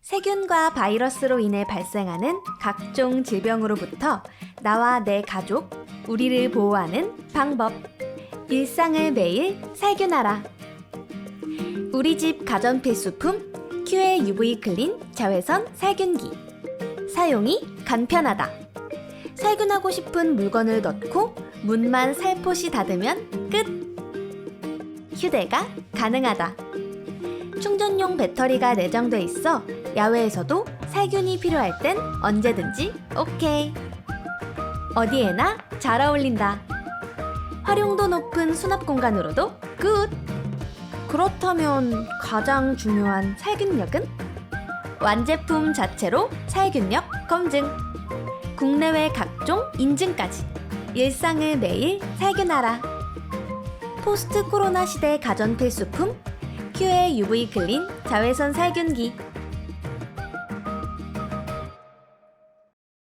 세균과 바이러스로 인해 발생하는 각종 질병으로부터 나와 내 가족, 우리를 보호하는 방법. 일상을 매일 살균하라. 우리 집 가전 필수품 큐의 UV 클린 자외선 살균기. 사용이 간편하다. 살균하고 싶은 물건을 넣고 문만 살포시 닫으면 끝. 휴대가 가능하다. 충전용 배터리가 내장돼 있어 야외에서도 살균이 필요할 땐 언제든지 오케이. 어디에나 잘 어울린다. 활용도 높은 수납 공간으로도 굿. 그렇다면 가장 중요한 살균력은 완제품 자체로 살균력 검증. 국내외 각종 인증까지 일상을 매일 살균하라. 포스트 코로나 시대 가전 필수품 큐의 UV 클린 자외선 살균기